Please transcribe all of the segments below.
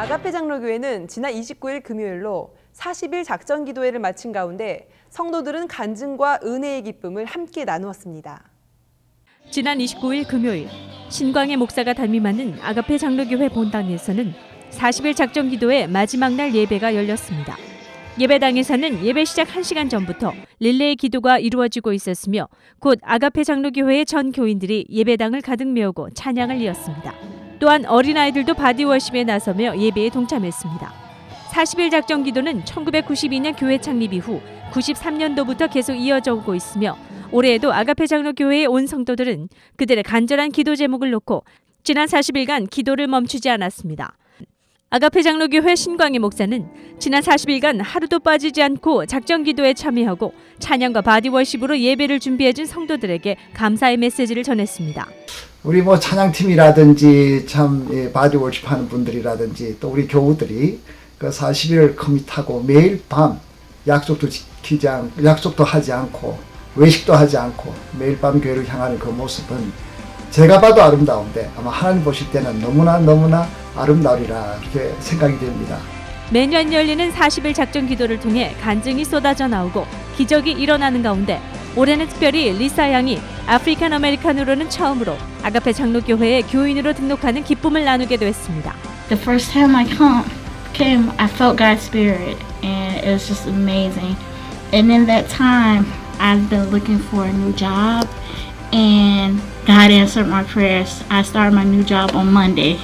아가페 장로교회는 지난 29일 금요일로 40일 작전 기도회를 마친 가운데 성도들은 간증과 은혜의 기쁨을 함께 나누었습니다. 지난 29일 금요일 신광의 목사가 담임하는 아가페 장로교회 본당에서는 40일 작전 기도의 마지막 날 예배가 열렸습니다. 예배당에서는 예배 시작 1시간 전부터 릴레이 기도가 이루어지고 있었으며 곧 아가페 장로교회의 전 교인들이 예배당을 가득 메우고 찬양을 이었습니다. 또한 어린아이들도 바디워십에 나서며 예배에 동참했습니다. 40일 작전 기도는 1992년 교회 창립 이후 93년도부터 계속 이어져 오고 있으며 올해에도 아가페 장로교회에 온 성도들은 그들의 간절한 기도 제목을 놓고 지난 40일간 기도를 멈추지 않았습니다. 아가페 장로교회 신광희 목사는 지난 40일간 하루도 빠지지 않고 작전 기도에 참여하고 찬양과 바디워십으로 예배를 준비해준 성도들에게 감사의 메시지를 전했습니다. 우리 뭐 찬양팀이라든지 참 예, 바디 월십하는 분들이라든지 또 우리 교우들이 그 40일 커밋하고 매일 밤 약속도 지키지 않 약속도 하지 않고 외식도 하지 않고 매일 밤 교회를 향하는 그 모습은 제가 봐도 아름다운데 아마 하나님 보실 때는 너무나 너무나 아름다우리라 이렇게 생각이 됩니다. 매년 열리는 40일 작전 기도를 통해 간증이 쏟아져 나오고 기적이 일어나는 가운데 올해는 특별히 리사 양이 아프리칸 아메리칸으로는 처음으로 아가페 장로교회의 교인으로 등록하는 기쁨을 나누게 됐습니다. The first time I came, I felt God's spirit, and it was just amazing. And in that time, I've been looking for a new job, and God answered my prayers. I started my new job on Monday.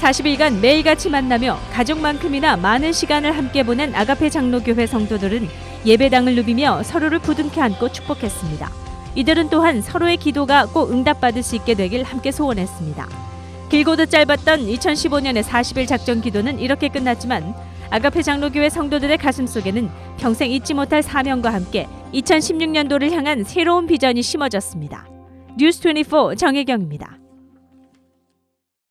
40일간 매일같이 만나며 가족만큼이나 많은 시간을 함께 보낸 아가페 장로교회 성도들은 예배당을 누비며 서로를 부둥켜 안고 축복했습니다. 이들은 또한 서로의 기도가 꼭 응답받을 수 있게 되길 함께 소원했습니다. 길고도 짧았던 2015년의 40일 작전 기도는 이렇게 끝났지만 아가페 장로교회 성도들의 가슴 속에는 평생 잊지 못할 사명과 함께 2016년도를 향한 새로운 비전이 심어졌습니다. 뉴스24 정혜경입니다.